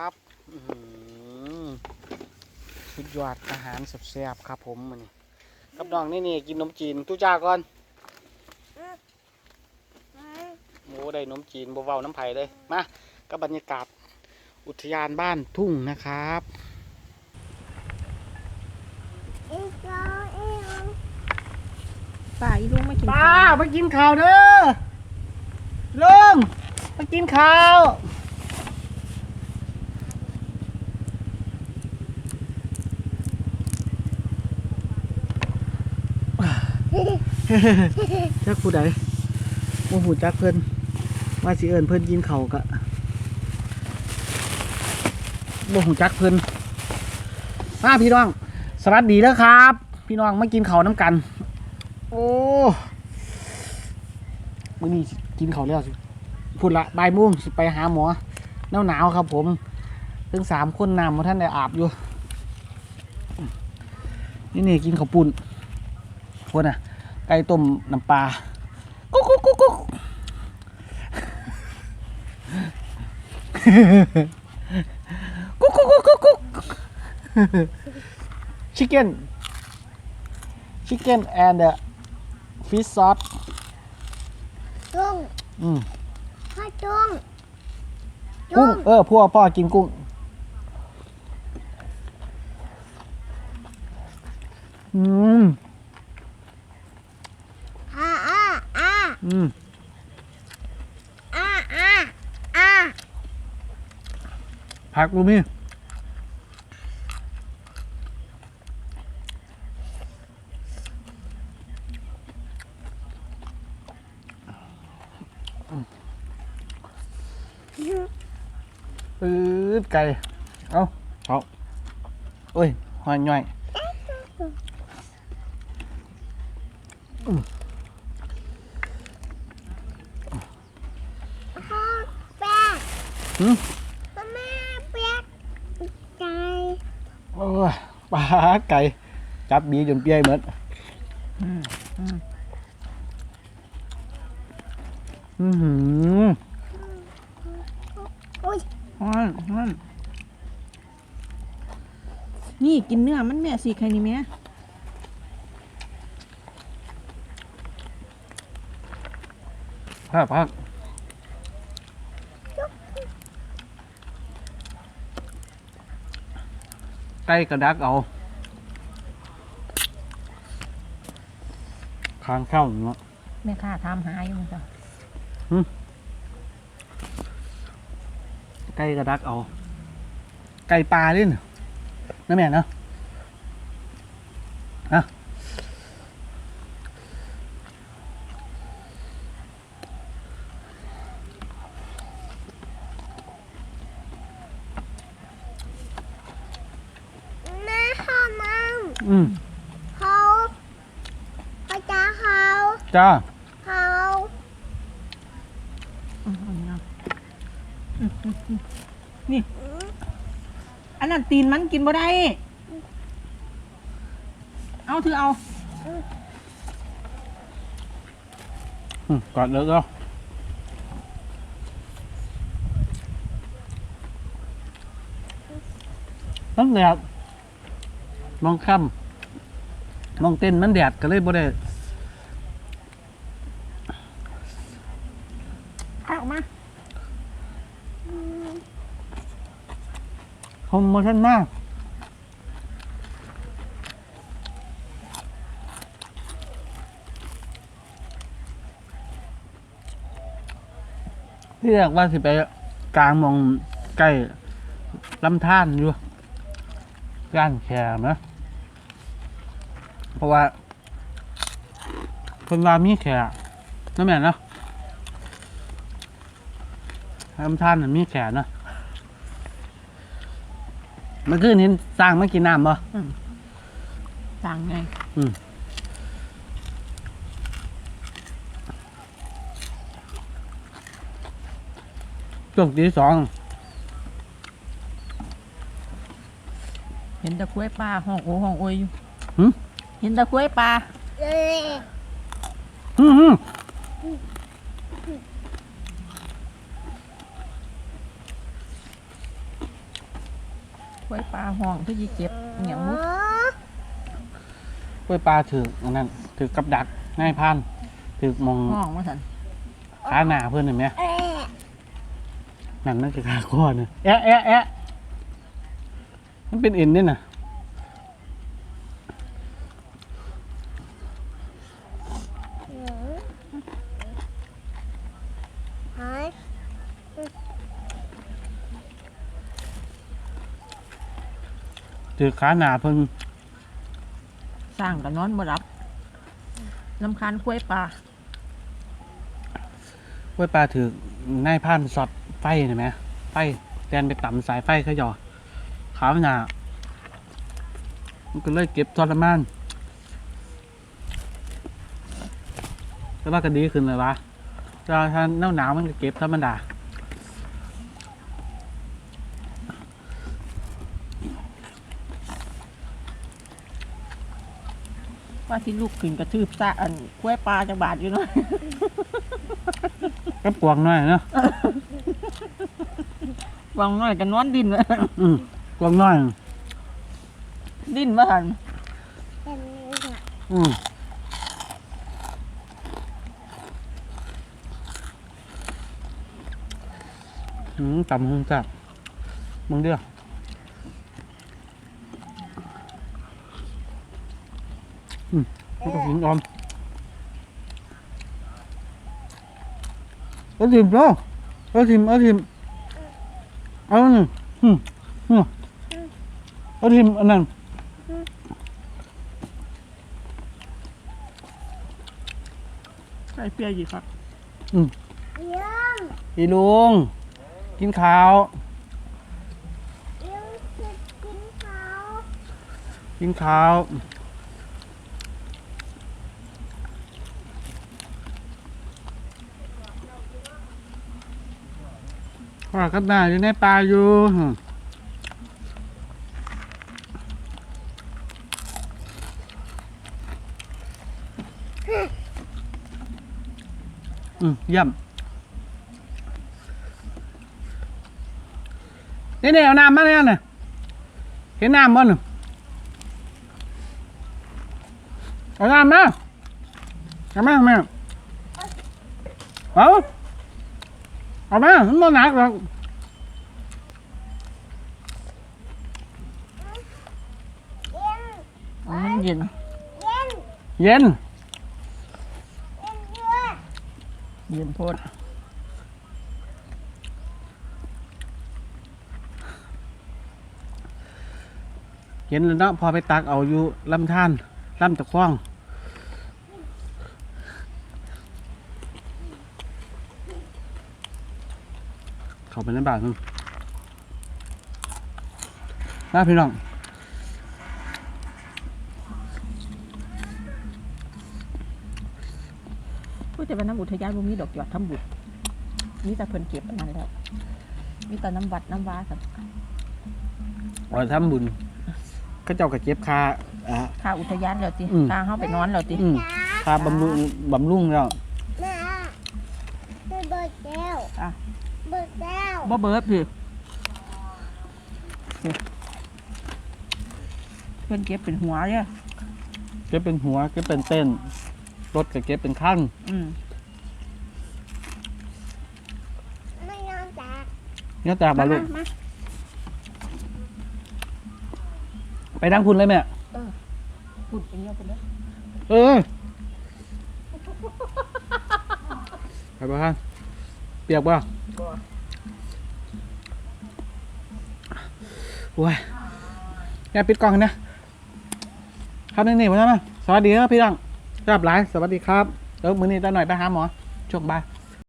ครับอื้อหือสุดยอดอาหารแซ่บๆครับผมมันนี่กับน้องนี่นี่กินนมจีนตู้จ้าก่อนโอ้ได้นมจีนบ่เว้าน้ำไผ่เลยมากับบรรยากาศอุทยานบ้านทุ่งนะครับป่าอีลุงมากินป้าข้าวมากินข้าวเด้อลุงมากินข้าว จักผู้ใดโอ้โหจักเพิ่นว่าสิเอิญเพิ่นกินเข่ากะโอ้โหจักเพิ่นมาพี่น้อง สวัสดีแล้วครับ พี่น้องมากินเขาน้ำกัน โอ้มื่อนี้กินเข่าแล้วสิพูดละบายโมงสิไปหาหมอหนาวหนาวครับ ผมถึงสามคนนำมาท่านได้อาบอยู่ นี่นี่กินข้าวปุ่น พวกน่ะไก่ต้มน้ำปลากุ๊กกุ๊กกุ๊กกุ๊กกุ๊กกุ๊กกุ๊กกุ๊กกุ๊กชิคเก้น chicken and the fish sauce จุ้งอืมพ่อจุ้งกุ้งเออพ่อพ่อกินกุ้งอืม อ่าอ่า อ่าอืมอ่าอ่าอ่าผักลูมี่ปื๊ดไก่ เอาเอาโอ้ยหอยย่อยพ่อแป๊ก หืมแม่แป๊กใจโอ้ยปลาไก่ จับบีจนเปียเหมือนอือหืออุ้ยอ้อนอ้อนนี่กินเนื้อมันแม่สิใครนี่แม่พักพั กไก่กระดักเอาคางเข้าเนาะแม่ข้าทำหาอยู่จ้ะไก่กระดักเอา ไก่ปลาด้วยนะนั่นแม่เนาะนะ Ừ. cha Con cha không. Cha. Không. Ừ, ừ, ừ. นี่ อันนั้นตีนมันกินบ่ได้ เอาถือเอา Ừ, còn nữa không? Rất đẹp มองค่ำมองเต้นมันแดดก็เลยบ่ได้เอาออกมาเขาโมชั่นมากที่แรกว่าสิไปกลางหมองใกล้ลำธารอยู่ย่านแคนะ เพราะว่าคนว่ามีแขกนั่นแม่นเนาะลำธารน่ะมีแขกเนาะเมื่อคืนนี้สร้างมากินน้ำบ่ต่างไงช่วงตีสองเห็นตะกล้วยปลาห้องโอห้องโอยอยู่ หึ เห็นตะกล้วยปลาเลยฮึ่มกล้วยปลาห้องที่ยีเก็บเหนียงมุกกล้วยปลาถืออันนั้นถือกับดักง่ายพันถือมองห้องมาสันขาหนาเพื่อนเห็นไหมเอ๊ะนั่นนั่นคือขาข้อเนี่ยแอะแอะแอะมันเป็นเอ็นนี่น่ะ หือหาย ถือขาหนาเพิ่งสร้างกับนอนบ่รับลำคาญกล้วยปลากล้วยปลาถือง่ายพันสอดไฟเห็นไหมไฟแตนไปต่ำสายไฟเขาหยอขาหนามันก็เลยเก็บทรมานแต่ว่าก็ดีขึ้นเลยวะถ้าถ้าหนาวหนาวๆมันก็เก็บธรรมดา ว่าที่ลูกขึ้นกระทืบซะอันกล้วยปลาจังบาดอยู่เนาะก็ปวงหน่อยเนาะวางน้อยกันนอนดินวะอืมปวงหน่อย ดินว่าหันเป็นเนี่ยอืมอืมตำหงจับมึงเดีย วอืมมันก็หินออมเอาทิมเนาะเอาทิมเอาทิมเอาหนึ่งอืมอืมเอาทิมอันนั้นใส่เปียอยู่ครับเยี่ยมอีลุง กินข้าวเยี่ยมจะกินเขากินข้าว ว่ากับหน้าอยู่ในป่าอยู่อืมเยี่ยมนี่เนี่ยเอาน้ำมาเลยน่ะเห็นน้ำบ่น่ะเอาน้ำมาเอามาเอามาเอา เอามามันบ่หนักหรอกเยี่ยมอ๋อมันเย็น เย็นเยี่ยมเยอะเย็นโพดเย็นแล้วเนาะพอไปตักเอาอยู่ลำธารลำตะคว้าง เข้าไปในบ้านมึงมาพี่น้องพูดแต่ว่าน้ำอุทยานบ่มีดอกหยอดทำบุญมีแต่เพิ่นเก็บอันนั้นแล้วมีแต่น้ำวัดน้ำวาสันเอาทำบุญก็เจ้ากระเจ็บคาอ่าค่าอุทยานแล้วติอืม ค่าเฮาไปนอนแล้วติอืมคาบำรุงบำรุงแล้วแม่ไปเบิดแก้วอะ เบิดแก้ว บ่เบิดพี่เพิ่นเก็บเป็นหัวเด้อเก็บเป็นหัวเก็บเป็นเต้นรถก็เก็บเป็นขั้นอืมไม่ยอมจากเนี่ยแต่บาลุมามาไปนั่งคุณเลยแม่พูดอย่างเงี้ยไปเลยเออไปบ้านเปียกป่ะบ่ โอ้ยอย่าปิดกล่องนะครับนี่นี่พ่อใช่ไหมสวัสดีครับพี่ดังรับหลายสวัสดีครับแล้วมือนี้ตาหน่อยไปหาหมอช่วงบ่าย